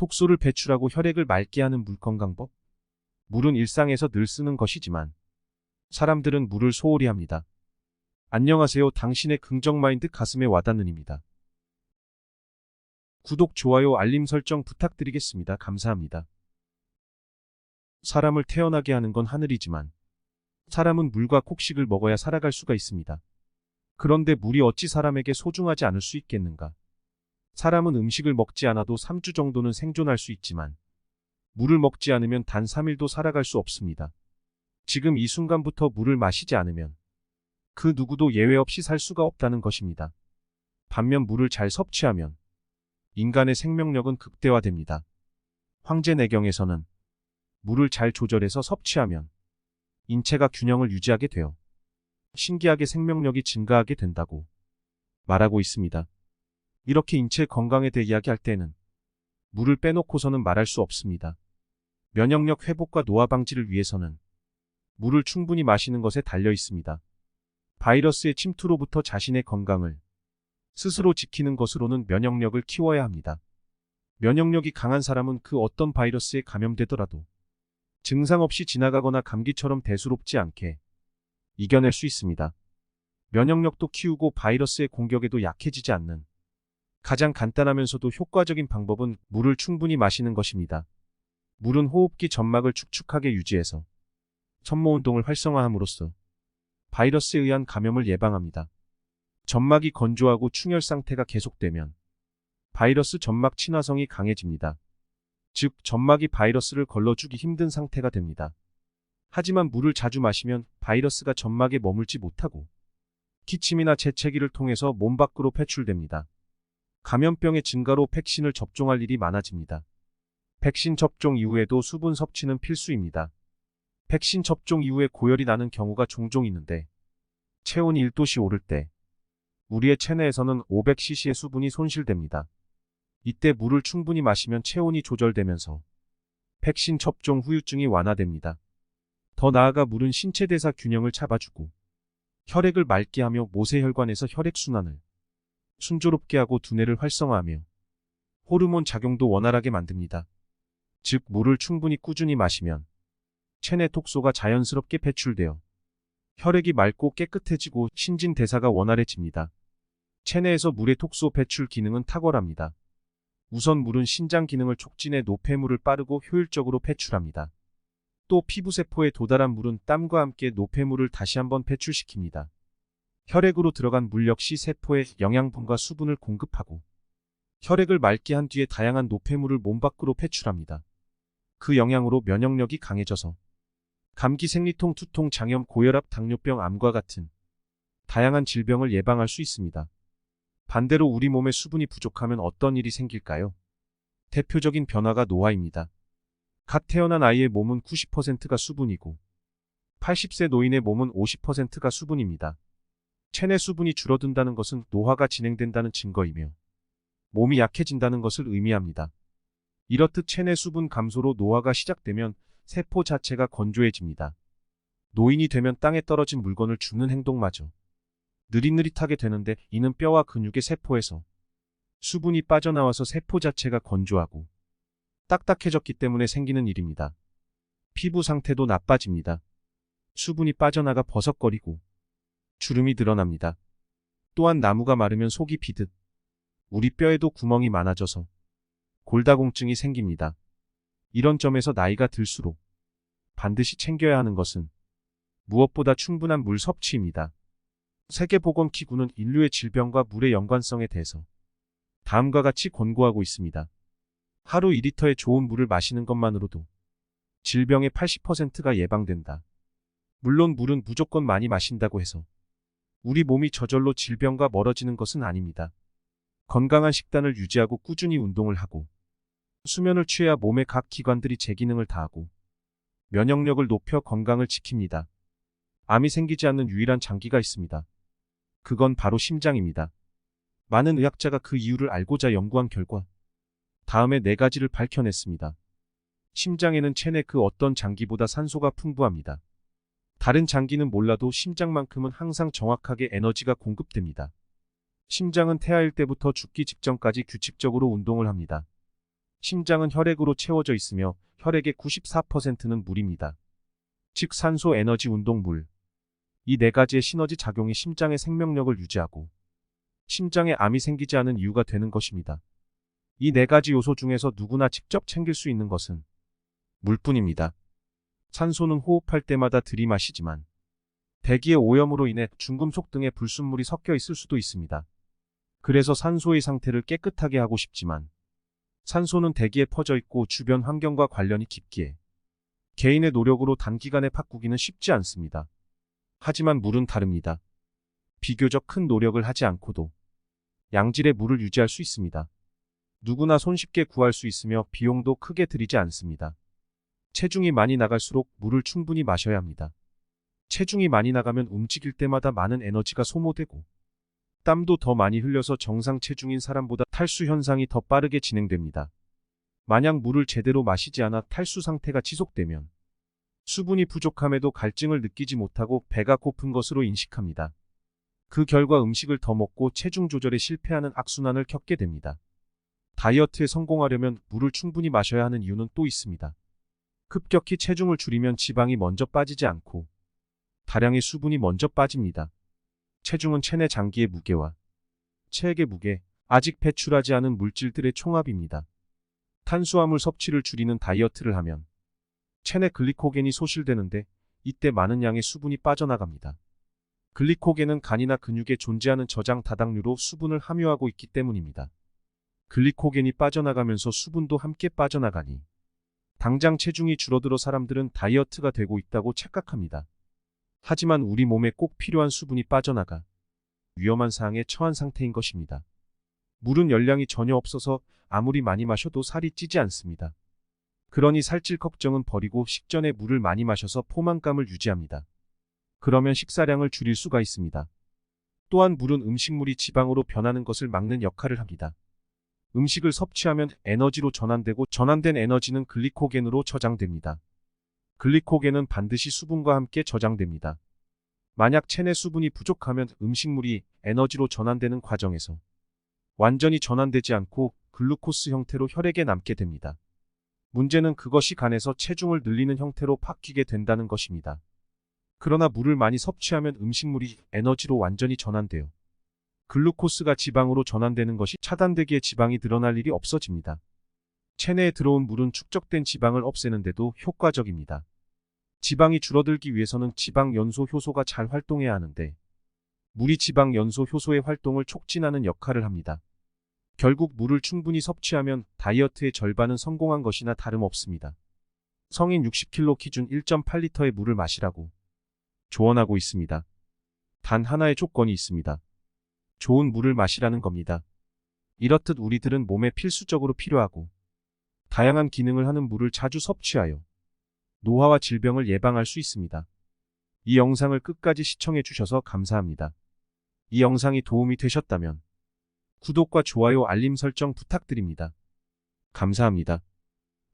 독소를 배출하고 혈액을 맑게 하는 물 건강법. 물은 일상에서 늘 쓰는 것이지만 사람들은 물을 소홀히 합니다. 안녕하세요. 당신의 긍정 마인드 가슴에 와닿는입니다. 구독, 좋아요, 알림 설정 부탁드리겠습니다. 감사합니다. 사람을 태어나게 하는 건 하늘이지만 사람은 물과 곡식을 먹어야 살아갈 수가 있습니다. 그런데 물이 어찌 사람에게 소중하지 않을 수 있겠는가? 사람은 음식을 먹지 않아도 3주 정도는 생존할 수 있지만 물을 먹지 않으면 단 3일도 살아갈 수 없습니다. 지금 이 순간부터 물을 마시지 않으면 그 누구도 예외 없이 살 수가 없다는 것입니다. 반면 물을 잘 섭취하면 인간의 생명력은 극대화됩니다. 황제내경에서는 물을 잘 조절해서 섭취하면 인체가 균형을 유지하게 되어 신기하게 생명력이 증가하게 된다고 말하고 있습니다. 이렇게 인체 건강에 대해 이야기할 때는 물을 빼놓고서는 말할 수 없습니다. 면역력 회복과 노화 방지를 위해서는 물을 충분히 마시는 것에 달려 있습니다. 바이러스의 침투로부터 자신의 건강을 스스로 지키는 것으로는 면역력을 키워야 합니다. 면역력이 강한 사람은 그 어떤 바이러스에 감염되더라도 증상 없이 지나가거나 감기처럼 대수롭지 않게 이겨낼 수 있습니다. 면역력도 키우고 바이러스의 공격에도 약해지지 않는 가장 간단하면서도 효과적인 방법은 물을 충분히 마시는 것입니다. 물은 호흡기 점막을 축축하게 유지해서 천모 운동을 활성화함으로써 바이러스에 의한 감염을 예방합니다. 점막이 건조하고 충혈 상태가 계속되면 바이러스 점막 친화성이 강해집니다. 즉, 점막이 바이러스를 걸러주기 힘든 상태가 됩니다. 하지만 물을 자주 마시면 바이러스가 점막에 머물지 못하고 기침이나 재채기를 통해서 몸 밖으로 배출됩니다. 감염병의 증가로 백신을 접종할 일이 많아집니다. 백신 접종 이후에도 수분 섭취는 필수입니다. 백신 접종 이후에 고열이 나는 경우가 종종 있는데 체온이 1도씨 오를 때 우리의 체내에서는 500cc의 수분이 손실됩니다. 이때 물을 충분히 마시면 체온이 조절되면서 백신 접종 후유증이 완화됩니다. 더 나아가 물은 신체 대사 균형을 잡아주고 혈액을 맑게 하며 모세혈관에서 혈액순환을 순조롭게 하고 두뇌를 활성화하며 호르몬 작용도 원활하게 만듭니다. 즉 물을 충분히 꾸준히 마시면 체내 톡소가 자연스럽게 배출되어 혈액이 맑고 깨끗해지고 신진 대사가 원활해집니다. 체내에서 물의 톡소 배출 기능은 탁월합니다. 우선 물은 신장 기능을 촉진해 노폐물을 빠르고 효율적으로 배출합니다. 또 피부세포에 도달한 물은 땀과 함께 노폐물을 다시 한번 배출시킵니다. 혈액으로 들어간 물 역시 세포에 영양분과 수분을 공급하고 혈액을 맑게 한 뒤에 다양한 노폐물을 몸 밖으로 배출합니다. 그 영향으로 면역력이 강해져서 감기, 생리통, 두통, 장염, 고혈압, 당뇨병, 암과 같은 다양한 질병을 예방할 수 있습니다. 반대로 우리 몸에 수분이 부족하면 어떤 일이 생길까요? 대표적인 변화가 노화입니다. 갓 태어난 아이의 몸은 90%가 수분이고 80세 노인의 몸은 50%가 수분입니다. 체내 수분이 줄어든다는 것은 노화가 진행된다는 증거이며 몸이 약해진다는 것을 의미합니다. 이렇듯 체내 수분 감소로 노화가 시작되면 세포 자체가 건조해집니다. 노인이 되면 땅에 떨어진 물건을 줍는 행동마저 느릿느릿하게 되는데 이는 뼈와 근육의 세포에서 수분이 빠져나와서 세포 자체가 건조하고 딱딱해졌기 때문에 생기는 일입니다. 피부 상태도 나빠집니다. 수분이 빠져나가 버석거리고 주름이 드러납니다. 또한 나무가 마르면 속이 비듯 우리 뼈에도 구멍이 많아져서 골다공증이 생깁니다. 이런 점에서 나이가 들수록 반드시 챙겨야 하는 것은 무엇보다 충분한 물 섭취입니다. 세계보건기구는 인류의 질병과 물의 연관성에 대해서 다음과 같이 권고하고 있습니다. 하루 2리터의 좋은 물을 마시는 것만으로도 질병의 80%가 예방된다. 물론 물은 무조건 많이 마신다고 해서 우리 몸이 저절로 질병과 멀어지는 것은 아닙니다. 건강한 식단을 유지하고 꾸준히 운동을 하고 수면을 취해야 몸의 각 기관들이 제 기능을 다하고 면역력을 높여 건강을 지킵니다. 암이 생기지 않는 유일한 장기가 있습니다. 그건 바로 심장입니다. 많은 의학자가 그 이유를 알고자 연구한 결과 다음에 네 가지를 밝혀냈습니다. 심장에는 체내 그 어떤 장기보다 산소가 풍부합니다. 다른 장기는 몰라도 심장만큼은 항상 정확하게 에너지가 공급됩니다. 심장은 태아일 때부터 죽기 직전까지 규칙적으로 운동을 합니다. 심장은 혈액으로 채워져 있으며 혈액의 94%는 물입니다. 즉 산소, 에너지, 운동, 물. 이 네 가지의 시너지 작용이 심장의 생명력을 유지하고 심장에 암이 생기지 않은 이유가 되는 것입니다. 이 네 가지 요소 중에서 누구나 직접 챙길 수 있는 것은 물뿐입니다. 산소는 호흡할 때마다 들이마시지만 대기의 오염으로 인해 중금속 등의 불순물이 섞여 있을 수도 있습니다. 그래서 산소의 상태를 깨끗하게 하고 싶지만 산소는 대기에 퍼져 있고 주변 환경과 관련이 깊기에 개인의 노력으로 단기간에 바꾸기는 쉽지 않습니다. 하지만 물은 다릅니다. 비교적 큰 노력을 하지 않고도 양질의 물을 유지할 수 있습니다. 누구나 손쉽게 구할 수 있으며 비용도 크게 들이지 않습니다. 체중이 많이 나갈수록 물을 충분히 마셔야 합니다. 체중이 많이 나가면 움직일 때마다 많은 에너지가 소모되고 땀도 더 많이 흘려서 정상 체중인 사람보다 탈수 현상이 더 빠르게 진행됩니다. 만약 물을 제대로 마시지 않아 탈수 상태가 지속되면 수분이 부족함에도 갈증을 느끼지 못하고 배가 고픈 것으로 인식합니다. 그 결과 음식을 더 먹고 체중 조절에 실패하는 악순환을 겪게 됩니다. 다이어트에 성공하려면 물을 충분히 마셔야 하는 이유는 또 있습니다. 급격히 체중을 줄이면 지방이 먼저 빠지지 않고 다량의 수분이 먼저 빠집니다. 체중은 체내 장기의 무게와 체액의 무게, 아직 배출하지 않은 물질들의 총합입니다. 탄수화물 섭취를 줄이는 다이어트를 하면 체내 글리코겐이 소실되는데 이때 많은 양의 수분이 빠져나갑니다. 글리코겐은 간이나 근육에 존재하는 저장 다당류로 수분을 함유하고 있기 때문입니다. 글리코겐이 빠져나가면서 수분도 함께 빠져나가니 당장 체중이 줄어들어 사람들은 다이어트가 되고 있다고 착각합니다. 하지만 우리 몸에 꼭 필요한 수분이 빠져나가 위험한 사항에 처한 상태인 것입니다. 물은 열량이 전혀 없어서 아무리 많이 마셔도 살이 찌지 않습니다. 그러니 살찔 걱정은 버리고 식전에 물을 많이 마셔서 포만감을 유지합니다. 그러면 식사량을 줄일 수가 있습니다. 또한 물은 음식물이 지방으로 변하는 것을 막는 역할을 합니다. 음식을 섭취하면 에너지로 전환되고 전환된 에너지는 글리코겐으로 저장됩니다. 글리코겐은 반드시 수분과 함께 저장됩니다. 만약 체내 수분이 부족하면 음식물이 에너지로 전환되는 과정에서 완전히 전환되지 않고 글루코스 형태로 혈액에 남게 됩니다. 문제는 그것이 간에서 체중을 늘리는 형태로 바뀌게 된다는 것입니다. 그러나 물을 많이 섭취하면 음식물이 에너지로 완전히 전환되어 글루코스가 지방으로 전환되는 것이 차단되기에 지방이 늘어날 일이 없어집니다. 체내에 들어온 물은 축적된 지방을 없애는데도 효과적입니다. 지방이 줄어들기 위해서는 지방 연소 효소가 잘 활동해야 하는데 물이 지방 연소 효소의 활동을 촉진하는 역할을 합니다. 결국 물을 충분히 섭취하면 다이어트의 절반은 성공한 것이나 다름없습니다. 성인 60kg 기준 1.8리터의 물을 마시라고 조언하고 있습니다. 단 하나의 조건이 있습니다. 좋은 물을 마시라는 겁니다. 이렇듯 우리들은 몸에 필수적으로 필요하고 다양한 기능을 하는 물을 자주 섭취하여 노화와 질병을 예방할 수 있습니다. 이 영상을 끝까지 시청해 주셔서 감사합니다. 이 영상이 도움이 되셨다면 구독과 좋아요 알림 설정 부탁드립니다. 감사합니다.